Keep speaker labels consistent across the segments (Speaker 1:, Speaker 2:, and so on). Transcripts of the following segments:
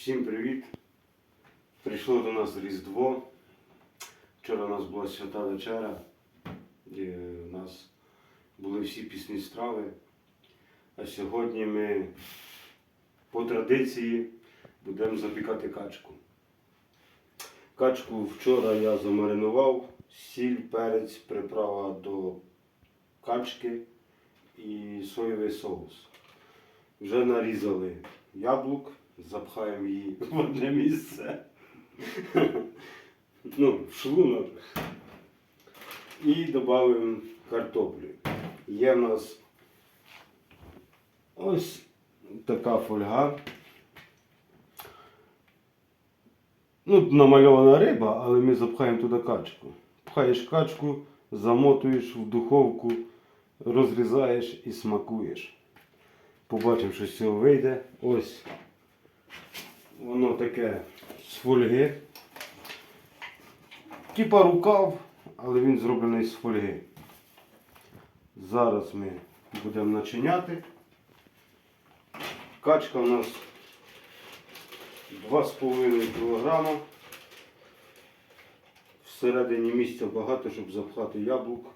Speaker 1: Всім привіт! Прийшло до нас Різдво. Вчора у нас була свята вечеря, де у нас були всі пісні страви. А сьогодні ми по традиції будемо запікати качку. Качку вчора я замаринував, сіль, перець, приправа до качки і соєвий соус. Вже нарізали яблук, запхаємо її в одне місце. Ну, в шлунок. І додаємо картоплю. Є в нас ось така фольга. Ну, намальована риба, але ми запхаємо туди качку. Пхаєш качку, замотуєш в духовку, розрізаєш і смакуєш. Побачимо, що з цього вийде. Ось воно таке з фольги. Типа рукав, але він зроблений з фольги. Зараз ми будемо начиняти. Качка у нас 2,5 кг. Всередині місця багато, щоб запхати яблук.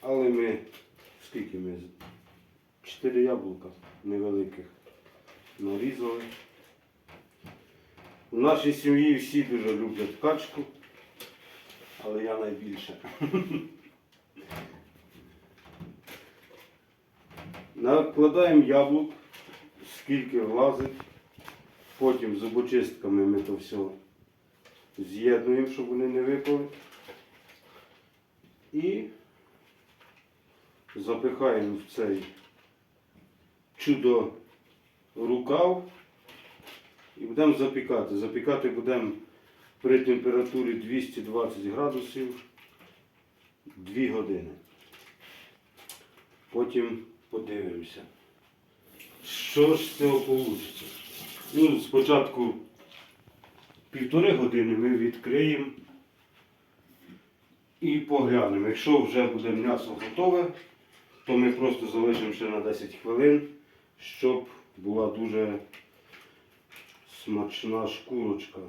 Speaker 1: Але ми, скільки ми? 4 яблука невеликих нарізали. В нашій сім'ї всі дуже люблять качку, але я найбільше. Накладаємо яблук, скільки влазить. Потім зубочистками ми то все з'єднуємо, щоб вони не випали. І запихаємо в цей чудо рукав і будемо запікати. Запікати будемо при температурі 220 градусів 2 години. Потім подивимося, що ж з цього вийде. Ну, спочатку півтори години ми відкриємо і поглянемо. Якщо вже буде м'ясо готове, то ми просто залишимо ще на 10 хвилин, щоб була дуже смачна шкурочка.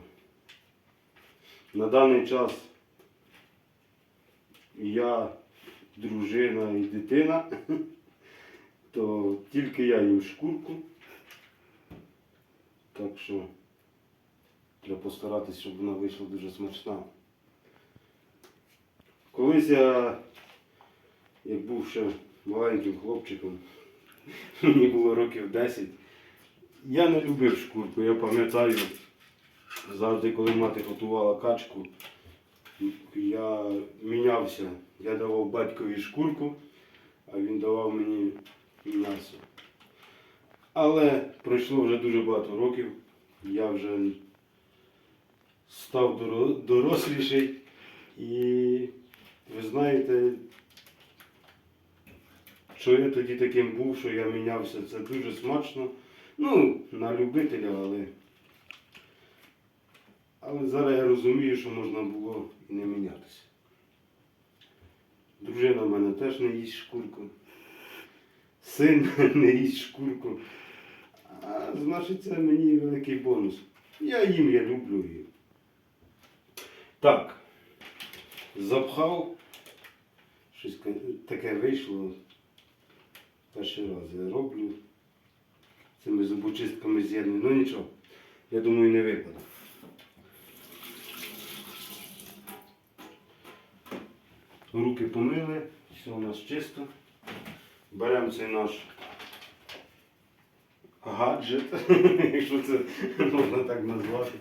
Speaker 1: На даний час я, дружина і дитина, то тільки я їм шкурку. Так що треба постаратись, щоб вона вийшла дуже смачна. Колись я, як був ще маленьким хлопчиком, мені було років 10, я не любив шкурку. Я пам'ятаю, завжди, коли мати готувала качку, я мінявся. Я давав батькові шкурку, а він давав мені м'ясо. Але пройшло вже дуже багато років. Я вже став доросліший. І ви знаєте, що я тоді таким був, що я мінявся. Це дуже смачно. Ну, на любителя, але. Але зараз я розумію, що можна було і не мінятися. Дружина в мене теж не їсть шкурку. Син не їсть шкурку. А значить це мені великий бонус. Я їм, я люблю її. Так. Запхав. Щось таке вийшло. Перший раз я роблю. Цими зубочистками з'єдную. Ну нічого. Я думаю, не випаде. Руки помили, все у нас чисто. Беремо цей наш гаджет, якщо це можна так назвати.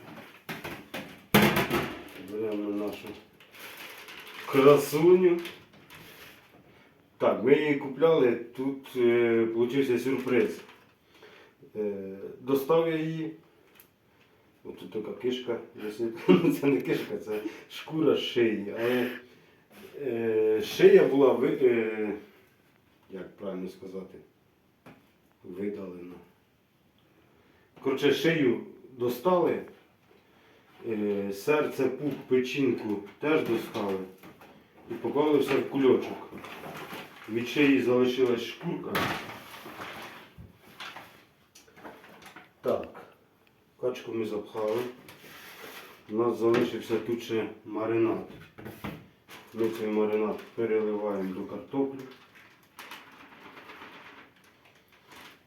Speaker 1: Беремо нашу красуню. Так, ми її купляли, тут е, получився сюрприз. Е, достав я її. Тут така кишка. Ну, Це не кишка, це шкура шиї. Але е, шия була е, як правильно сказати, видалена. Коротше, шию достали, серце, пух, печінку теж достали і поклали все в кульочок. Від шиї залишилась шкурка. Так. Качку ми запхали. У нас залишився тут ще маринад. Ми цей маринад переливаємо до картоплі.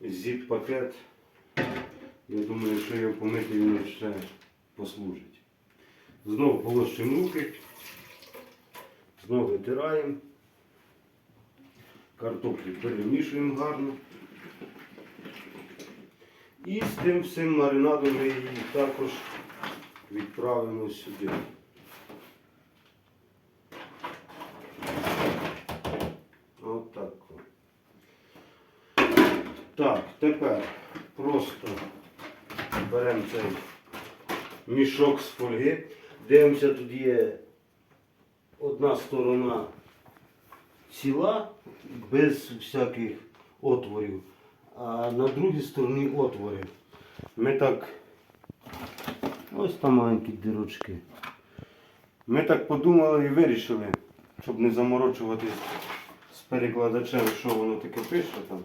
Speaker 1: Зіп-пакет. Я думаю, що його помити він ще послужить. Знову полощимо руки. Знову витираємо. Картоплю перемішуємо гарно. І з тим всім маринадом ми її також відправимо сюди. Отак. от. Так, тепер просто беремо цей мішок з фольги. Дивимося, тут є одна сторона ціла, без всяких отворів, а на другій стороні отвори. Ми так, ось там маленькі дирочки. Ми так подумали і вирішили, щоб не заморочуватись з перекладачем, що воно таке пише там.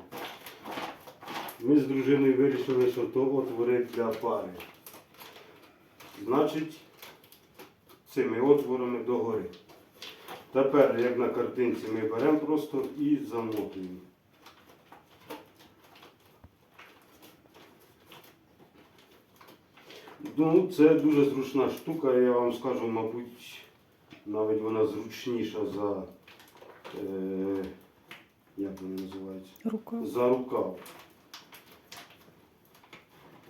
Speaker 1: Ми з дружиною вирішили, що то отвори для пари. Значить, цими отворами догори. Тепер, як на картинці, ми беремо просто і замотуємо. Ну, це дуже зручна штука, я вам скажу, мабуть, навіть вона зручніша за, е, як вона називається?
Speaker 2: Рука.
Speaker 1: За рукав.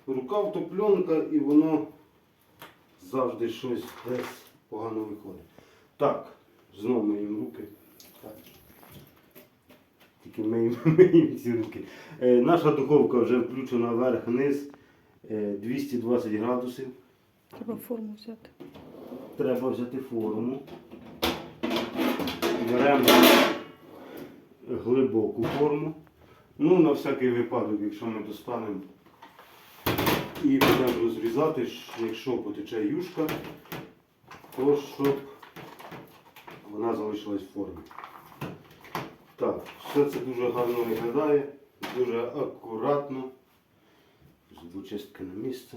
Speaker 1: Рукав то пленка і воно завжди щось десь погано виходить. Так, знову миємо руки. Так. Тільки миємо, миємо ці руки. Е, наша духовка вже включена вверх-вниз 220 градусів.
Speaker 2: Треба форму взяти.
Speaker 1: Треба взяти форму. Беремо глибоку форму. Ну, на всякий випадок, якщо ми достанемо і будемо розрізати, якщо потече юшка, то щоб вона залишилась в формі. Так, все це дуже гарно виглядає, дуже акуратно. Зубочистки на місце.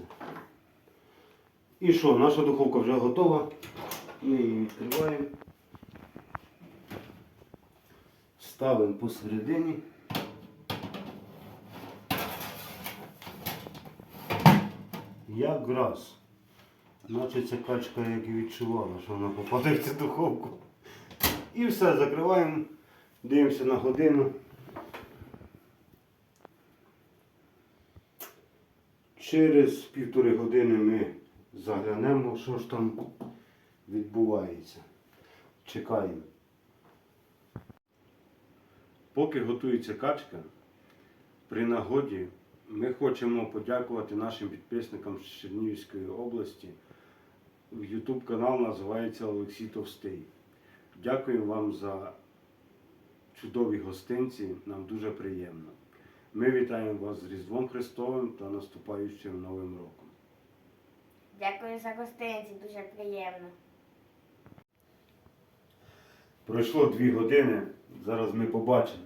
Speaker 1: І що, наша духовка вже готова. Ми її відкриваємо. Ставимо посередині. Якраз. Наче ця качка як і відчувала, що вона попаде в цю духовку. І все, закриваємо, дивимося на годину. Через півтори години ми заглянемо, що ж там відбувається. Чекаємо. Поки готується качка, при нагоді ми хочемо подякувати нашим підписникам з Чернігівської області. YouTube канал називається Олексій Товстий. Дякую вам за чудові гостинці. Нам дуже приємно. Ми вітаємо вас з Різдвом Христовим та наступаючим Новим роком.
Speaker 3: Дякую за гостинці, дуже приємно.
Speaker 1: Пройшло дві години, зараз ми побачимо.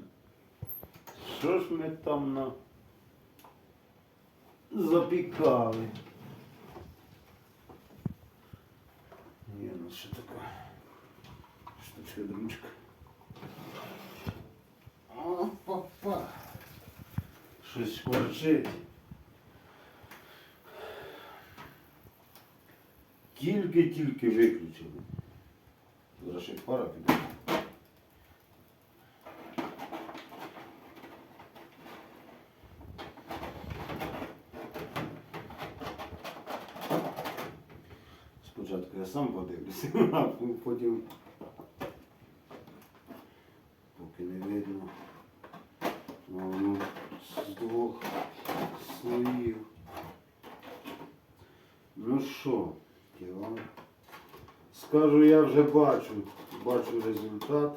Speaker 1: Що ж ми там на... запікали? Є у нас ще така штучка дручка. Опа-па. Щось шкварчить. Тільки-тільки виключили. Зараз ще пара піде. Спочатку я сам подивлюся, а потім поки не видно. Воно з двох слоїв. Ну що, скажу, я вже бачу, бачу результат.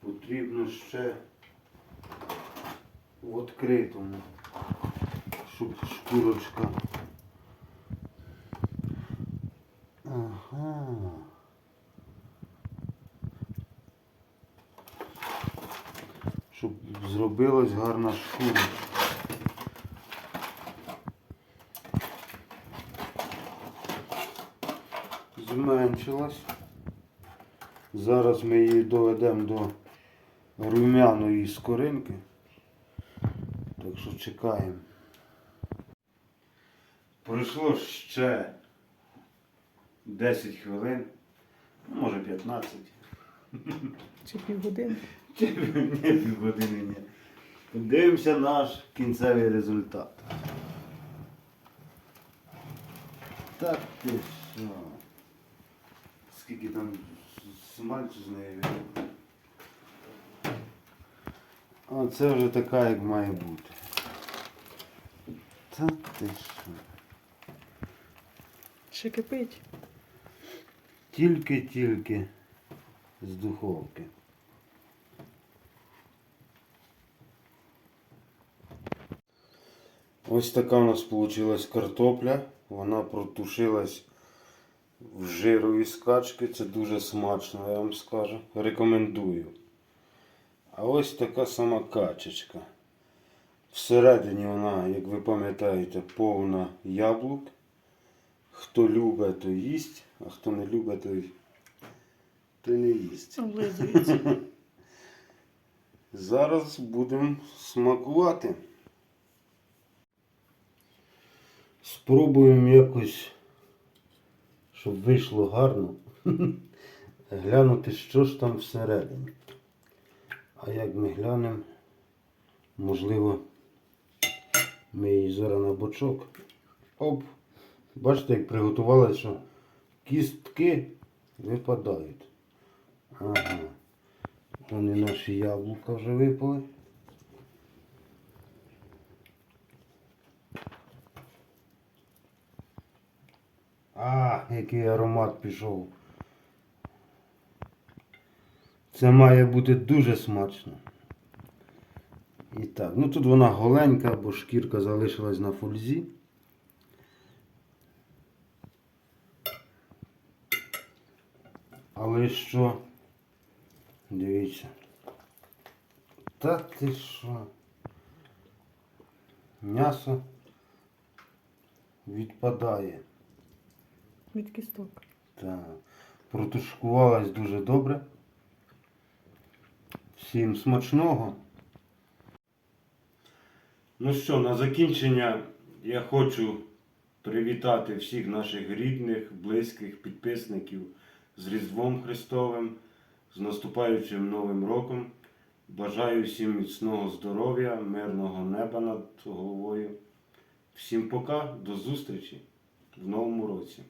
Speaker 1: Потрібно ще в відкритому, щоб шкурочка. Щоб зробилась гарна шкура. Зменшилась. Зараз ми її доведемо до румяної скоринки. Так що чекаємо. Пройшло ще 10 хвилин, ну, може 15.
Speaker 2: Чи півгодини.
Speaker 1: Чи ні, півгодини ні. Подивимося наш кінцевий результат. Так ти що? Скільки там смальцю з нею. А це вже така, як має бути. Та ти що?
Speaker 2: Ще кипить.
Speaker 1: Тільки-тільки з духовки. Ось така у нас вийшла картопля. Вона протушилась в жирові скачки. Це дуже смачно, я вам скажу. Рекомендую. А ось така сама качечка. Всередині вона, як ви пам'ятаєте, повна яблук. Хто любить, то їсть, а хто не любить, то, й- то не їсть. Зараз будемо смакувати. Спробуємо якось, щоб вийшло гарно, глянути, що ж там всередині. А як ми глянемо, можливо, ми її зараз на бочок. Оп! Бачите, як приготували, що кістки випадають. Ага. Вони наші яблука вже випали. А, який аромат пішов. Це має бути дуже смачно. І так, ну тут вона голенька, бо шкірка залишилась на фользі. Але що? Дивіться. Та ти що? М'ясо відпадає.
Speaker 2: Від кісток.
Speaker 1: Так. Протушкувалась дуже добре. Всім смачного. Ну що, на закінчення я хочу привітати всіх наших рідних, близьких, підписників з Різдвом Христовим, з наступаючим Новим роком. Бажаю всім міцного здоров'я, мирного неба над головою. Всім пока, до зустрічі в новому році.